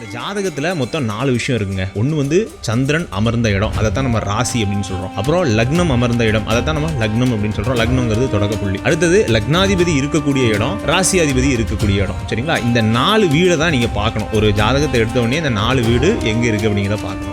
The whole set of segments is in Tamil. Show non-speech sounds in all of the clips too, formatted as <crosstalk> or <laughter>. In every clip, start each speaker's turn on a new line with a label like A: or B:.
A: இந்த ஜாதகத்தில் மொத்தம் நாலு விஷயம் இருக்குங்க. ஒன்று வந்து சந்திரன் அமர்ந்த இடம் அதை தான் நம்ம ராசி அப்படின்னு சொல்கிறோம் அப்புறம் லக்னம் அமர்ந்த இடம் அதை தான் நம்ம லக்னம் அப்படின்னு சொல்கிறோம் லக்னங்கிறது தொடக்க புள்ளி. அடுத்தது லக்னாதிபதி இருக்கக்கூடிய இடம் ராசியாதிபதி இருக்கக்கூடிய இடம். சரிங்களா? இந்த நாலு வீடை தான் நீங்கள் பார்க்கணும். ஒரு ஜாதகத்தை எடுத்த உடனே இந்த நாலு வீடு எங்கே இருக்குது அப்படிங்கிறத பார்க்கணும்.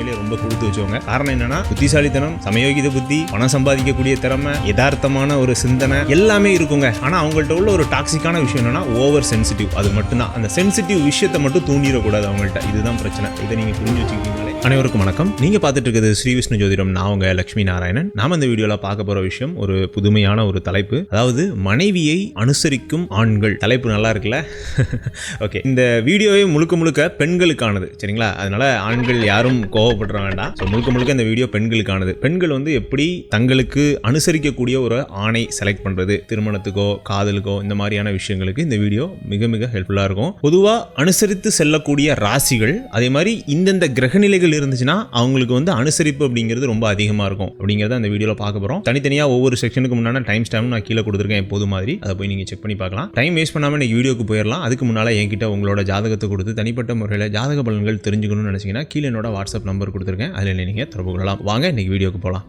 A: உண்மையிலேயே ரொம்ப கொடுத்து வச்சவங்க. காரணம் என்னன்னா புத்திசாலித்தனம் சமயோகித புத்தி பணம் சம்பாதிக்கக்கூடிய திறமை யதார்த்தமான ஒரு சிந்தனை எல்லாமே இருக்குங்க. ஆனா அவங்கள்ட்ட உள்ள ஒரு டாக்ஸிக்கான விஷயம் என்னன்னா ஓவர் சென்சிட்டிவ் அது மட்டும்தான். அந்த சென்சிட்டிவ் விஷயத்தை மட்டும் தூண்டிடக்கூடாது அவங்கள்ட்ட. இதுதான் பிரச்சனை. இதை நீங்க புரிஞ்சு வச்சுக்கிட்டீங்களே அனைவருக்கும் வணக்கம். நீங்க பார்த்துட்டு இருக்கிறது ஸ்ரீ விஷ்ணு ஜோதிடம். நான் உங்க லட்சுமி நாராயணன். நாம இந்த வீடியோல பார்க்க போற விஷயம் ஒரு புதுமையான ஒரு தலைப்பு. அதாவது மனைவியை அனுசரிக்கும் ஆண்கள். தலைப்பு நல்லா இருக்குல்ல? <laughs> ஓகே இந்த வீடியோவே முழுக்க முழுக்க பெண்களுக்கானது. சரிங்களா? அதனால ஆண்கள் யாரும் கோவப்படுற வேண்டாம். ஸோ முழுக்க முழுக்க இந்த வீடியோ பெண்களுக்கானது. பெண்கள் வந்து எப்படி தங்களுக்கு அனுசரிக்கக்கூடிய ஒரு ஆணை செலக்ட் பண்ணுறது திருமணத்துக்கோ காதலுக்கோ இந்த மாதிரியான விஷயங்களுக்கு இந்த வீடியோ மிக மிக ஹெல்ப்ஃபுல்லாக இருக்கும். பொதுவாக அனுசரித்து செல்லக்கூடிய ராசிகள் அதே மாதிரி இந்தந்த கிரகநிலைகள் இருந்துச்சுன்னா அவங்களுக்கு வந்து அனுசரிப்பு அப்படிங்கிறது ரொம்ப அதிகமாக இருக்கும். அப்படிங்கிறத அந்த வீடியோவில் பார்க்க போகிறோம் தனித்தனியாக ஒவ்வொரு செக்ஷனுக்கு முன்னாடி டைம் ஸ்டாம்ப் நான் கீழே கொடுத்துருக்கேன் எப்போது மாதிரி. அதை போய் நீங்கள் செக் பண்ணி பார்க்கலாம். டைம் வேஸ்ட் பண்ணாமல் இன்னைக்கு வீடியோக்கு போயிடலாம் அதுக்கு முன்னால் என்கிட்ட உங்களோட ஜாதகத்தை கொடுத்து தனிப்பட்ட முறையில் ஜாதக பலன்கள் தெரிஞ்சுக்கணும்னு நினச்சிங்கன்னா கீழே என்னோட வாட்ஸ்அப் நம்பர் கொடுத்துருக்கேன். அதில் நீங்கள் தொடர்பு கொள்ளலாம். வாங்க இன்னைக்கு வீடியோக்கு போகலாம்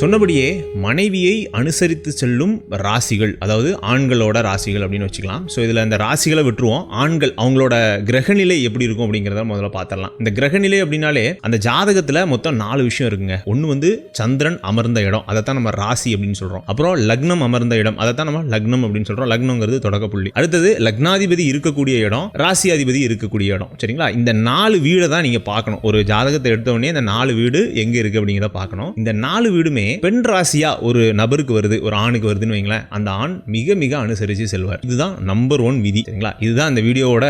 A: சொன்னபடியே மனைவியை அனுசரித்து செல்லும் ராசிகள் அதாவது ஆண்களோட ராசிகள் அப்படின்னு வச்சுக்கலாம். ஸோ இதில் இந்த ராசிகளை விட்டுருவோம். ஆண்கள் அவங்களோட கிரகநிலை எப்படி இருக்கும் அப்படிங்கிறத முதல்ல பார்த்துடலாம் இந்த கிரகநிலை அப்படின்னாலே அந்த ஜாதகத்தில் மொத்தம் நாலு விஷயம் இருக்குங்க. ஒன்று வந்து சந்திரன் அமர்ந்த இடம் அதை தான் நம்ம ராசி அப்படின்னு சொல்கிறோம் அப்புறம் லக்னம் அமர்ந்த இடம் அதை தான் நம்ம லக்னம் அப்படின்னு சொல்கிறோம் லக்னங்கிறது தொடக்க புள்ளி. அடுத்தது லக்னாதிபதி இருக்கக்கூடிய இடம் ராசியாதிபதி இருக்கக்கூடிய இடம். சரிங்களா? இந்த நாலு வீடை தான் நீங்கள் பார்க்கணும். ஒரு ஜாதகத்தை எடுத்தவொடனே இந்த நாலு வீடு எங்கே இருக்குது அப்படிங்கிறத பார்க்கணும். இந்த நாலு வீடுமே பெண் ராசியா ஒரு நபருக்கு வருது ஒரு ஆணுக்கு வருதுன்னு வைங்களேன் அந்த ஆண் மிக மிக அனுசரித்து செல்வார். இதுதான் நம்பர் ஒன் விதி சரிங்களா? இதுதான் அந்த வீடியோவோட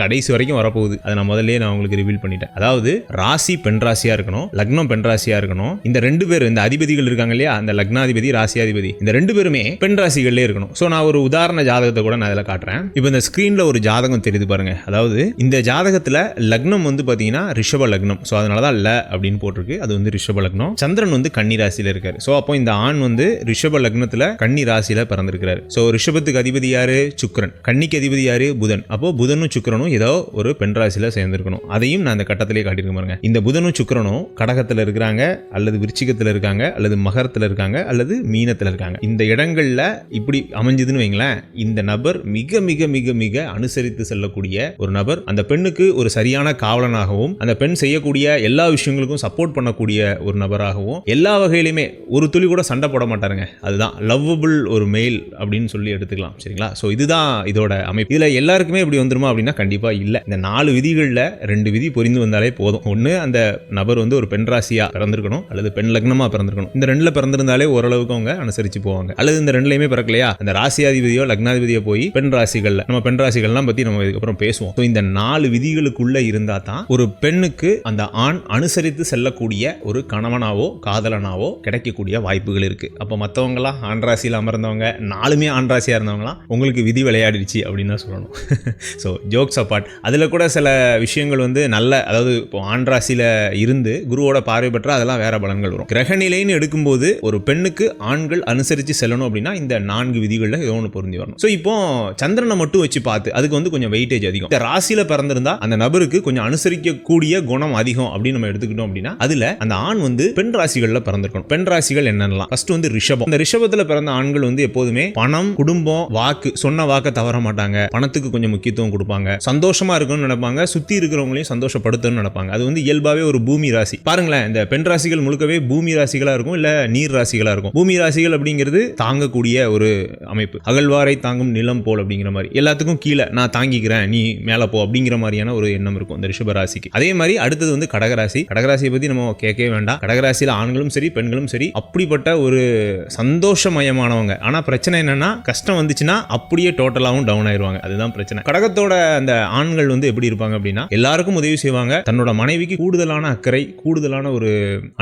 A: கடைசி வரைக்கும் வரப்போகுது. அதை நான் முதல்ல நான் உங்களுக்கு ரிவீல் பண்ணிட்டேன். அதாவது ராசி பெண் ராசியா இருக்கணும் லக்னம் பெண் ராசியா இருக்கணும் இந்த ரெண்டு பேர் இந்த அதிபதிகள் இருக்காங்க இல்லையா? அந்த லக்னாதிபதி ராசியாதிபதி இந்த ரெண்டு பேருமே பெண் ராசிகள்லேயே இருக்கணும். ஸோ நான் ஒரு உதாரண ஜாதகத்தை கூட நான் இதில் காட்டுறேன். இப்போ இந்த ஸ்க்ரீனில் ஒரு ஜாதகம் தெரியுது பாருங்க. அதாவது இந்த ஜாதகத்தில் லக்னம் வந்து பார்த்தீங்கன்னா ரிஷப லக்னம். ஸோ அதனால தான் ல அப்படின்னு போட்டிருக்கு. அது வந்து ரிஷப லக்னம். சந்திரன் வந்து கன்னி ராசியில் இருக்காரு. ஸோ அப்போ இந்த ஆண் வந்து ரிஷப லக்னத்தில் கன்னி ராசியில் பிறந்திருக்கிறார். ஸோ ரிஷபத்துக்கு அதிபதி யாரு? சுக்கிரன். கன்னிக்கு அதிபதி யாரு? புதன். அப்போ புதனும் சுக்கிரனும் ஏதோ ஒரு பெண் ராசியில் சேர்ந்திருக்கணும். அதையும் நான் அந்த கட்டத்திலே காட்டியிருக்க பாருங்க. இந்த புதனும் சுக்கிரனும் கடகத்தில் இருக்கிறாங்க அல்லது விருச்சிகத்தில் இருக்காங்க அல்லது மகரத்தில் இருக்காங்க அல்லது மீனத்தில் இருக்காங்க. இந்த இடங்கள்ல இப்படி அமைஞ்சதுன்னு வைங்களேன் இந்த நபர் மிக மிக மிக மிக அனுசரித்து செல்லக்கூடிய ஒரு நபர். அந்த பெண்ணுக்கு ஒரு சரியான காவலனாகவும் அந்த பெண் செய்யக்கூடிய எல்லா விஷயங்களுக்கும் சப்போர்ட் பண்ணக்கூடிய ஒரு நபராகவும் எல்லா வகையிலும் ஒரு துளி கூட சண்டை போட மாட்டாருங்க. அதுதான் லவ்வபிள் ஒரு மெயில் அப்படின்னு சொல்லி எடுத்துக்கலாம் சரிங்களா? ஸோ இதுதான் இதோட அமைப்பு. இதில் எல்லாருக்குமே இப்படி வந்துருமா அப்படின்னா கண்டிப்பாக இல்லை. இந்த நாலு விதிகளில் ரெண்டு விதி புரிந்து வந்தாலே போதும். ஒன்று அந்த நபர் வந்து ஒரு பெண் ராசியாக பிறந்திருக்கணும் அல்லது பெண் லக்னமாக பிறந்திருக்கணும். இந்த ரெண்டில் பிறந்திருந்தாலே ஓரளவுக்கு அவங்க அனுசரித்து போவாங்க. அல்லது இந்த ரெண்டுலையுமே பிறக்கலையா? அந்த ராசியாதிபதியோ லக்னாதிபதியோ போய் பெண் ராசிகளில் நம்ம பெண் ராசிகள்லாம் பற்றி நம்ம இதுக்கப்புறம் பேசுவோம். ஸோ இந்த நாலு விதிகளுக்குள்ளே இருந்தால் தான் ஒரு பெண்ணுக்கு அந்த ஆண் அனுசரித்து செல்லக்கூடிய ஒரு கணவனாவோ காதலனாவோ கிடைக்கக்கூடிய வாய்ப்புகள் இருக்குது அப்போ மற்றவங்களாம் ஆண்ட்ராசியில் அமர்ந்தவங்க நாலுமே ஆண்ட்ராசியாக இருந்தவங்களாம் உங்களுக்கு விதி விளையாடிடுச்சு அப்படின்னு தான் சொல்லணும். ஸோ ஜோக்ஸ் அப்பார்ட் அதில் கூட சில விஷயங்கள் வந்து நல்ல அதாவது இப்போ ஆண்ட்ராசியில் இருந்து குருவோட பார்வை பெற்றால் அதெல்லாம் வேறு பலன்கள் வரும். கிரகநிலைன்னு எடுக்கும்போது ஒரு பெண்ணுக்கு ஆண்கள் அனுசரித்து செல்லணும் அப்படின்னா இந்த நான்கு விதிகளில் ஏதோ ஒன்று பொருந்தி வரணும். ஸோ இப்போ சந்திரனை மட்டும் வச்சு பார்த்து அதுக்கு வந்து கொஞ்சம் வெயிட்டேஜ் அதிகம். இந்த ராசியில் பிறந்திருந்தா அந்த நபருக்கு கொஞ்சம் அனுசரிக்கக்கூடிய குணம் அதிகம் அப்படின்னு நம்ம எடுத்துக்கிட்டோம் அப்படின்னா அதில் அந்த ஆண் வந்து பெண் ராசிகளில் பிறந்திருக்கணும். பெண் ராசிகள் என்னென்னலாம்? ஃபர்ஸ்ட் வந்து ரிஷபம். இந்த ரிஷபத்தில் பிறந்த ஆண்கள் வந்து எப்போதுமே பணம் குடும்பம் வாக்கு சொன்ன வாக்கை தவற மாட்டாங்க. பணத்துக்கு கொஞ்சம் முக்கியத்துவம் கொடுப்பாங்க. சந்தோஷமா இருக்கணும்னு நினைப்பாங்க. சுத்தி இருக்கிறவங்களையும் சந்தோஷப்படுத்தணும்னு நினைப்பாங்க. அது வந்து இயல்பாவே ஒரு பூமி ராசி. பாருங்களேன் இந்த பெண் ராசிகள் முழுக்கவே பூமி ராசிகளா இருக்கும் இல்ல நீர் ராசிகளா இருக்கும். பூமி ராசிகள் அப்படிங்கிறது தாங்கக்கூடிய ஒரு அமைப்பு. அகழ்வாரை தாங்கும் நிலம் போல் அப்படிங்கிற மாதிரி. எல்லாத்துக்கும் கீழே நான் தாங்கிக்கிறேன் நீ மேலே போ அப்படிங்கிற மாதிரியான ஒரு எண்ணம் இருக்கும் இந்த ரிஷப ராசிக்கு. அதே மாதிரி அடுத்தது வந்து கடகராசி. கடகராசியை பத்தி நம்ம கேட்கவே வேண்டாம். கடகராசியில் ஆண்களும் சரி பெண்களும் சரி அப்படிப்பட்ட ஒரு சந்தோஷமயமானவங்க. ஆனால் பிரச்சனை என்னன்னா கஷ்டம் வந்துச்சுன்னா அப்படியே டோட்டலாகவும் டவுன் ஆயிருவாங்க. அதுதான் பிரச்சனை. கடகத்தோட அந்த ஆண்கள் வந்து எப்படி இருப்பாங்க அப்படின்னா எல்லாருக்கும் உதவி செய்வாங்க. தன்னோட மனைவிக்கு கூடுதலான அக்கறை கூடுதலான ஒரு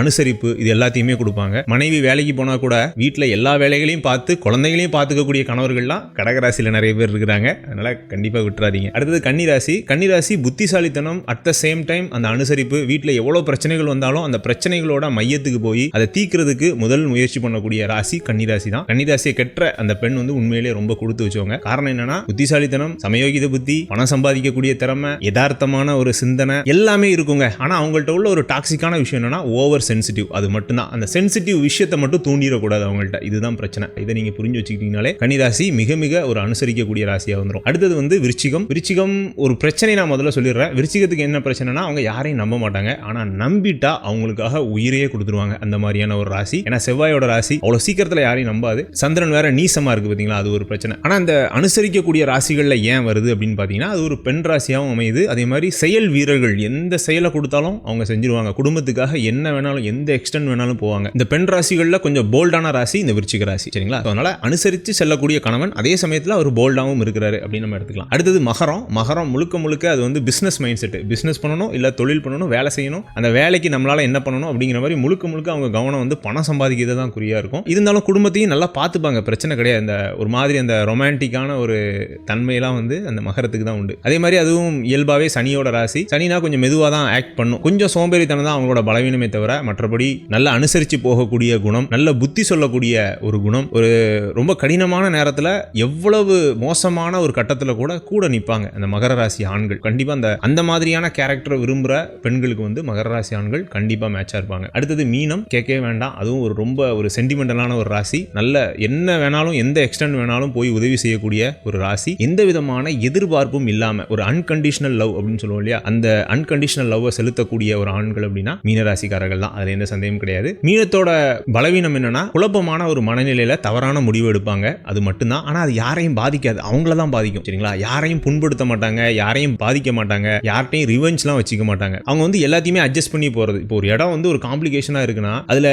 A: அனுசரிப்பு இது எல்லாத்தையுமே கொடுப்பாங்க. மனைவி வேலைக்கு போனா கூட வீட்டில் எல்லா வேலைகளையும் பார்த்து குழந்தைகளையும் பார்த்துக்கக்கூடிய கணவர்கள்லாம் கடகராசியில் நிறைய பேர் இருக்கிறாங்க. அதனால கண்டிப்பாக விட்டுறாதீங்க. அடுத்தது கன்னிராசி. கன்னிராசி புத்திசாலித்தனம் அட் த சேம் டைம் அந்த அனுசரிப்பு வீட்டில் எவ்வளோ பிரச்சனைகள் வந்தாலும் அந்த பிரச்சனைகளோட மையத்துக்கு போய் அதை தீக்கிறதுக்கு முதல் முயற்சி பண்ணக்கூடிய ராசி கன்னிராசி தான். கன்னிராசியை கெட்ட அந்த பெண் வந்து உண்மையிலேயே ரொம்ப கொடுத்து வச்சவங்க. காரணம் என்னன்னா புத்திசாலித்தனம் சமயோகித புத்தி பணம் சம்பாதிக்கக்கூடிய திறமை யதார்த்தமான ஒரு சிந்தனை எல்லாமே இருக்குங்க. ஆனா அவங்கள்ட்ட உள்ள ஒரு டாக்ஸிக்கான விஷயம் என்னன்னா ஓவர் சென்சிட்டிவ் அது மட்டும்தான். அந்த சென்சிட்டிவ் விஷயத்தை மட்டும் தூண்டிடக்கூடாது அவங்கள்ட்ட. இதுதான் பிரச்சனை. இதை நீங்க புரிஞ்சு வச்சுக்கிட்டீங்கனாலே கன்னிராசி மிக மிக ஒரு அனுசரிக்கக்கூடிய ராசியா வந்துடும் அடுத்தது வந்து விருச்சிகம். விருச்சிகம் ஒரு பிரச்சனை நான் முதல்ல சொல்லிடுறேன். விருச்சிகத்துக்கு என்ன பிரச்சனைனா அவங்க யாரையும் நம்ப மாட்டாங்க. ஆனா நம்பிட்டா அவங்களுக்காக உயிரையே கொடுத்துருவாங்க. அந்த மாதிரியான ஒரு ராசி. ஏன்னா செவ்வாயோட ராசி அவ்வளோ சீக்கிரத்தில் யாரையும் நம்பாது. சந்திரன் வேற நீசமாக இருக்குது பார்த்தீங்களா அது ஒரு பிரச்சனை. ஆனால் அந்த அனுசரிக்கக்கூடிய ராசிகளில் ஏன் வருது அப்படின்னு பார்த்தீங்கன்னா அது ஒரு பெண் ராசியாகவும் அமையுது. அதே மாதிரி செயல் வீரர்கள் எந்த செயலை கொடுத்தாலும் அவங்க செஞ்சிருவாங்க. குடும்பத்துக்காக என்ன வேணாலும் எந்த எக்ஸ்டென்ட் வேணாலும் போவாங்க. இந்த பெண் ராசிகளில் கொஞ்சம் போல்டான ராசி இந்த விருச்சிக ராசி. சரிங்களா? அதனால அனுசரித்து செல்லக்கூடிய கணவன் அதே சமயத்தில் அவர் போல்டாகவும் இருக்கிறாரு அப்படின்னு நம்ம எடுத்துக்கலாம். அடுத்தது மகரம். மகரம் முழுக்க முழுக்க அது வந்து பிஸ்னஸ் மைண்ட் செட் பிஸ்னஸ் பண்ணணும் இல்லை தொழில் பண்ணணும் வேலை செய்யணும். அந்த வேலைக்கு நம்மளால என்ன பண்ணணும் அப்படிங்கிற மாதிரி முழுக்க முழுக்க அவங்க கவனம் வந்து பணம் சம்பாதிக்கிறது தான் குறியாக இருக்கும். இருந்தாலும் குடும்பத்தையும் நல்லா பார்த்துப்பாங்க. பிரச்சனை கிடையாது. அந்த ஒரு மாதிரி அந்த ரொமான்டிக்கான ஒரு தன்மையெல்லாம் வந்து அந்த மகரத்துக்கு தான் உண்டு. அதே மாதிரி அதுவும் இயல்பாகவே சனியோட ராசி. சனினா கொஞ்சம் மெதுவாக தான் ஆக்ட் பண்ணும். கொஞ்சம் சோம்பேறித்தனம் தான் அவங்களோட பலவீனமே தவிர மற்றபடி நல்லா அனுசரித்து போகக்கூடிய குணம் நல்ல புத்தி சொல்லக்கூடிய ஒரு குணம் ஒரு ரொம்ப கடினமான நேரத்தில் எவ்வளவு மோசமான ஒரு கட்டத்தில் கூட கூட நிற்பாங்க அந்த மகர ராசி ஆண்கள். கண்டிப்பாக அந்த அந்த மாதிரியான கேரக்டரை விரும்புகிற பெண்களுக்கு வந்து மகர ராசி ஆண்கள் கண்டிப்பாக மேட்சாக இருப்பாங்க. அடுத்தது மீனம். கேட்கவே வேண்டாம். அதுவும் ஒரு ரொம்ப ஒரு சென்டிமெண்டலான ஒரு ராசி. நல்ல என்ன வேணாலும் எந்த எக்ஸ்டென்ட் வேணாலும் போய் உதவி செய்யக்கூடிய ஒரு ராசி. எந்த விதமான எதிர்பார்ப்பும் இல்லாமல் ஒரு அன்கண்டிஷனல் லவ் அப்படின்னு சொல்லுவோம் இல்லையா? அந்த அன்கண்டிஷனல் லவ்வை செலுத்தக்கூடிய ஒரு ஆண்கள் அப்படின்னா மீனராசிக்காரர்கள் தான். அதில் எந்த சந்தேகம் கிடையாது. மீனத்தோட பலவீனம் என்னன்னா குழப்பமான ஒரு மனநிலையில் தவறான முடிவு எடுப்பாங்க. அது மட்டும்தான். ஆனால் அது யாரையும் பாதிக்காது. அவங்கள தான் பாதிக்கும். சரிங்களா? யாரையும் புண்படுத்த மாட்டாங்க. யாரையும் பாதிக்க மாட்டாங்க. யார்ட்டையும் ரிவெஞ்ச்லாம் வச்சுக்க மாட்டாங்க. அவங்க வந்து எல்லாத்தையுமே அட்ஜஸ்ட் பண்ணி போகிறது இப்போ ஒரு இடம் வந்து ஒரு காம்ப்ளிகேஷனாக இருக்குன்னா அதில்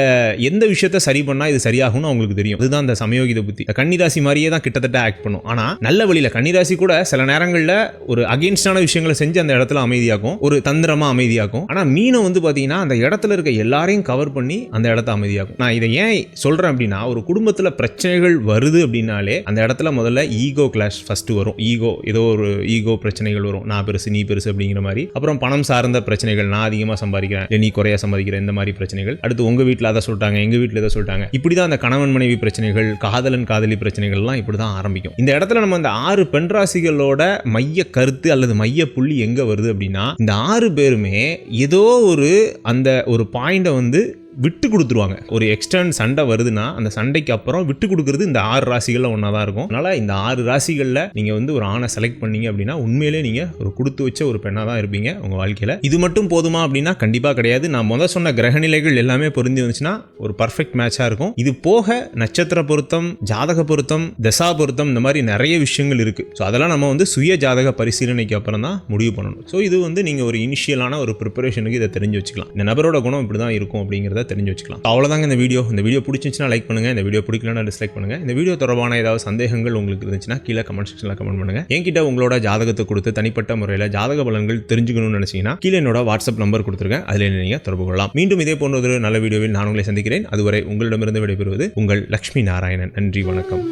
A: எந்த விஷயத்த சரி பண்ணா இது சரியாகும்னு அவங்களுக்கு தெரியும். இதுதான் அந்த சமயோகித புத்தி. கன்னிராசி மாதிரியே தான் கிட்டத்தட்ட ஆக்ட் பண்ணும். ஆனா நல்ல வழியில கன்னிராசி கூட சில நேரங்களில் ஒரு அகேன்ஸ்டான விஷயங்களை செஞ்சு அந்த இடத்துல அமைதியாக்கும். ஒரு தந்திரமா அமைதியாக்கும். ஆனா மீனம் வந்து பாத்தீங்கன்னா அந்த இடத்துல இருக்க எல்லாரையும் கவர் பண்ணி அந்த இடத்த அமைதியாகும் நான் இதை ஏன் சொல்றேன் அப்படின்னா ஒரு குடும்பத்துல பிரச்சனைகள் வருது அப்படின்னாலே அந்த இடத்துல முதல்ல ஈகோ கிளாஷ் ஃபர்ஸ்ட் வரும். ஈகோ ஏதோ ஒரு ஈகோ பிரச்சனைகள் வரும். நான் பெருசு நீ பெருசு அப்படிங்கிற மாதிரி. அப்புறம் பணம் சார்ந்த பிரச்சனைகள் நான் அதிகமாக சம்பாதிக்கிறேன். இல்லை நீ குறையா சம்பாதிக்கிறேன் இந்த மாதிரி பிரச்சனைகள். அடுத்து உங்க வீட்டில் அதை சொல்லிட்டாங்க எங்க வீட்டில் இதை சொல்லிட்டாங்க. இப்படி தான் அந்த கணவன் மனைவி பிரச்சனைகள் காதலன் காதலி பிரச்சனைகள்லாம் இப்படி தான் ஆரம்பிக்கும். இந்த இடத்துல நம்ம அந்த ஆறு பெண்ராசிகளோட மைய கருத்து அல்லது மைய புள்ளி எங்க வருது அப்படின்னா இந்த ஆறு பேருமே ஏதோ ஒரு அந்த ஒரு பாயிண்டை வந்து விட்டு கொடுத்துருவாங்க. ஒரு எக்ஸ்டர்ன் சண்டை வருதுன்னா அந்த சண்டைக்கு அப்புறம் விட்டு கொடுக்கறது இந்த ஆறு ராசிகளில் ஒன்றா தான் இருக்கும். அதனால இந்த ஆறு ராசிகளில் நீங்கள் வந்து ஒரு ஆணை செலக்ட் பண்ணீங்க அப்படின்னா உண்மையிலே நீங்கள் ஒரு கொடுத்து வச்ச ஒரு பெண்ணாக தான் இருப்பீங்க உங்கள் வாழ்க்கையில். இது மட்டும் போதுமா அப்படின்னா கண்டிப்பாக கிடையாது. நான் முதல் சொன்ன கிரகநிலைகள் எல்லாமே பொருந்தி வந்துச்சுன்னா ஒரு பர்ஃபெக்ட் மேட்சாக இருக்கும். இது போக நட்சத்திர பொருத்தம் ஜாதக பொருத்தம் தசா பொருத்தம் இந்த மாதிரி நிறைய விஷயங்கள் இருக்குது ஸோ அதெல்லாம் நம்ம வந்து சுய ஜாதக பரிசீலனைக்கு அப்புறம் தான் முடிவு பண்ணணும். ஸோ இது வந்து நீங்கள் ஒரு இனிஷியலான ஒரு ப்ரிப்பரேஷனுக்கு இதை தெரிஞ்சு வச்சுக்கலாம். இந்த நபரோட குணம் இப்படி தான் இருக்கும் அப்படிங்கிறத தெரிஞ்சு வச்சுக்கலாம். அவ்வளோதாங்க இந்த வீடியோ. இந்த வீடியோ பிடிச்சிருந்துச்சுன்னா லைக் பண்ணுங்க. இந்த வீடியோ பிடிக்கலன்னா டிஸ்லைக் பண்ணுங்க. இந்த வீடியோ தொடர்பான ஏதாவது சந்தேகங்கள் உங்களுக்கு இருந்துச்சுன்னா கீழே கமெண்ட் செக்ஷனில் கமெண்ட் பண்ணுங்க. என்கிட்ட உங்களோட ஜாதகத்தை கொடுத்து தனிப்பட்ட முறையில் ஜாதக பலன்கள் தெரிஞ்சுக்கணும்னு நினைச்சீங்கன்னா கீழே என்னோட வாட்ஸ்அப் நம்பர் கொடுத்துருக்கேன் அதில் நீங்கள் தொடர்பு கொள்ளலாம். மீண்டும் இதே போன்ற ஒரு நல்ல வீடியோவில் நான் உங்களை சந்திக்கிறேன். அதுவரை உங்களிடமிருந்து விடைபெறுவது உங்கள் லக்ஷ்மி நாராயணன். நன்றி வணக்கம்.